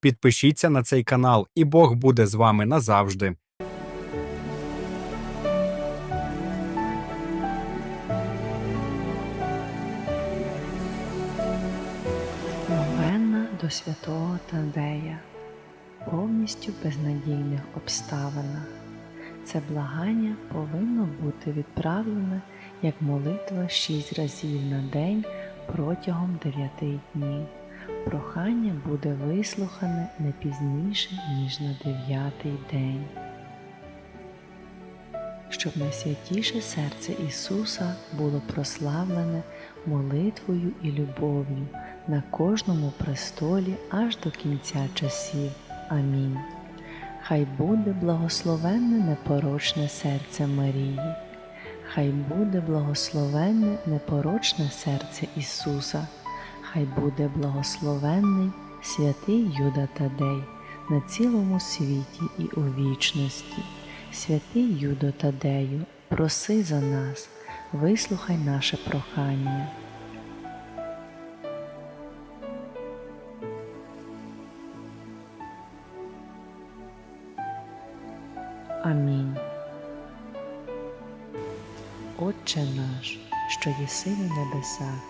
Підпишіться на цей канал, і Бог буде з вами назавжди. Новенна до святого Тадея повністю безнадійних обставинах. Це благання повинно бути відправлене як молитва шість разів на день протягом дев'яти днів. Прохання буде вислухане не пізніше, ніж на дев'ятий день. Щоб найсвятіше серце Ісуса було прославлене молитвою і любов'ю на кожному престолі аж до кінця часів. Амінь. Хай буде благословенне непорочне серце Марії, хай буде благословенне непорочне серце Ісуса, хай буде благословенний святий Юда Тадей на цілому світі і у вічності. Святий Юдо Тадею, проси за нас, вислухай наше прохання. Амінь. Отче наш, що єси на небесах,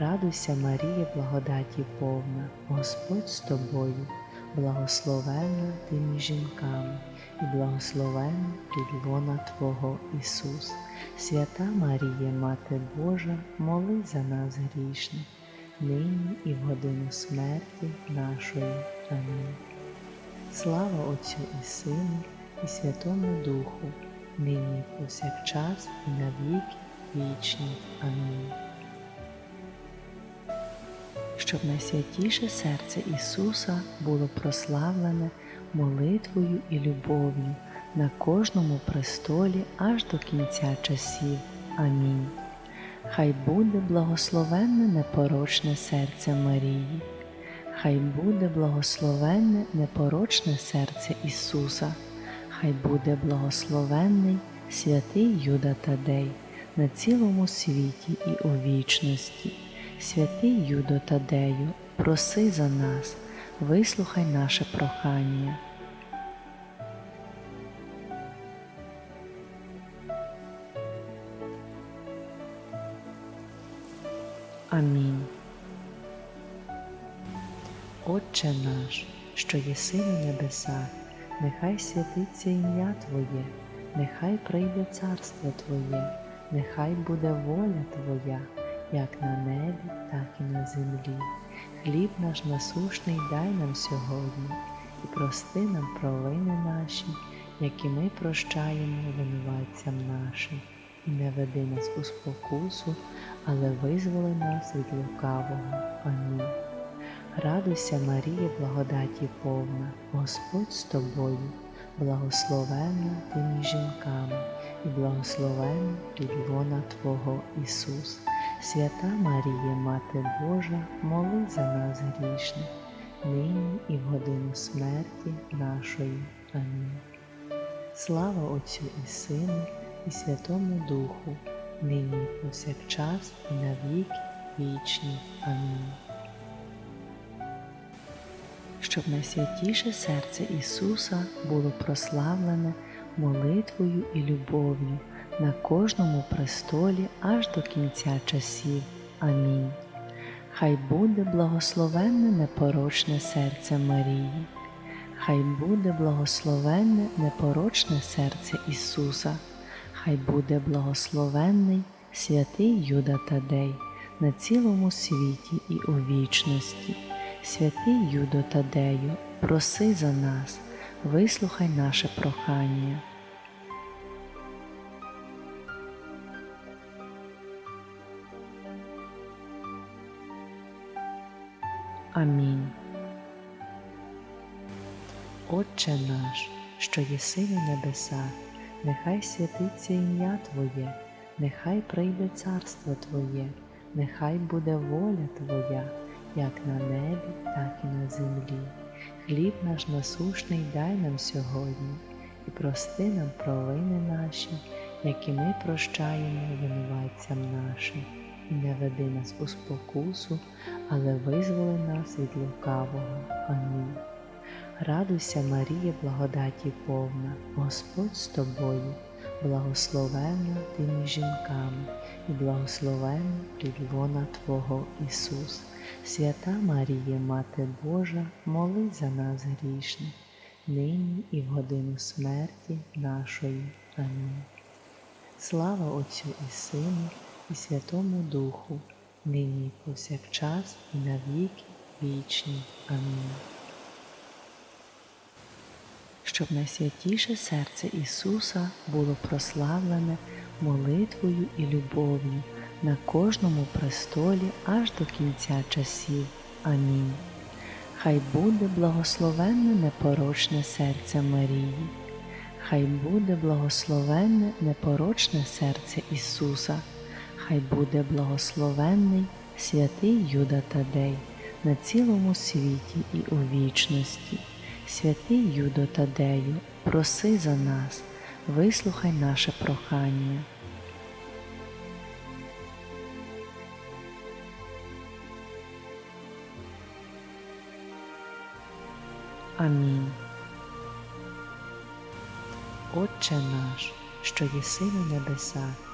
Радуйся, Марія, благодаті повна, Господь з тобою, благословенна ти між жінками, і благословенна плід лона Твого Ісус. Свята Марія, Мати Божа, моли за нас грішних, нині і в годину смерті нашої. Амінь. Слава Отцю і Сину, і Святому Духу, нині повсякчас, і на віки вічні. Амінь. Щоб найсвятіше серце Ісуса було прославлене молитвою і любов'ю на кожному престолі аж до кінця часів. Амінь. Хай буде благословенне непорочне серце Марії, хай буде благословенне непорочне серце Ісуса, хай буде благословенний святий Юда Тадей на цілому світі і у вічності. Святий Юдо Тадею, проси за нас, вислухай наше прохання. Амінь. Отче наш, що єси на небесах, нехай святиться ім'я Твоє, нехай прийде царство Твоє, нехай буде воля Твоя, як на небі, так і на землі. Хліб наш насушний дай нам сьогодні, і прости нам провини наші, які ми прощаємо винуватцям нашим, і не веди нас у спокусу, але визволи нас від лукавого. Амінь. Радуйся, Марія, благодаті повна, Господь з тобою, благословенна ти між жінками, і благословенна плід Твого Ісус. Свята Марія, Мати Божа, моли за нас грішних, нині і в годину смерті нашої. Амінь. Слава Отцю і Сину, і Святому Духу, нині і повсякчас, і на віки вічні. Амінь. Щоб найсвятіше серце Ісуса було прославлене молитвою і любов'ю на кожному престолі аж до кінця часів. Амінь. Хай буде благословенне непорочне серце Марії, хай буде благословенне непорочне серце Ісуса, хай буде благословенний святий Юда Тадей на цілому світі і у вічності. Святий Юдо Тадею, проси за нас, вислухай наше прохання. Амінь. Отче наш, що єси на небесах, нехай святиться ім'я Твоє, нехай прийде царство Твоє, нехай буде воля Твоя, як на небі, так і на землі. Хліб наш насушний дай нам сьогодні, і прости нам провини наші, які ми прощаємо винуватцям нашим, не веди нас у спокусу, але визволи нас від лукавого. Амінь. Радуйся, Марія, благодаті повна, Господь з тобою, благословенна ти між жінками, і благословенна плідлона Твого Ісус. Свята Марія, Мати Божа, моли за нас грішних, нині і в годину смерті нашої. Амінь. Слава Отцю і Сину, і Святому Духу, нині і повсякчас, і на віки вічні. Амінь. Щоб найсвятіше серце Ісуса було прославлене молитвою і любов'ю на кожному престолі аж до кінця часів. Амінь. Хай буде благословенне непорочне серце Марії, хай буде благословенне непорочне серце Ісуса, хай буде благословенний святий Юда Тадей на цілому світі і у вічності. Святий Юдо Тадею, проси за нас, вислухай наше прохання. Амінь. Отче наш, що єси на небесах,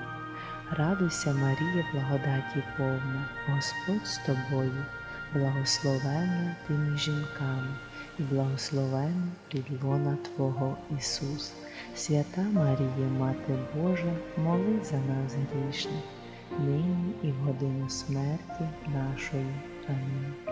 Радуйся, Марія, благодаті повна, Господь з тобою, благословена ти між жінками, і благословена підлона Твого Ісус. Свята Марія, Мати Божа, моли за нас грішних, нині і в годину смерті нашої. Амінь.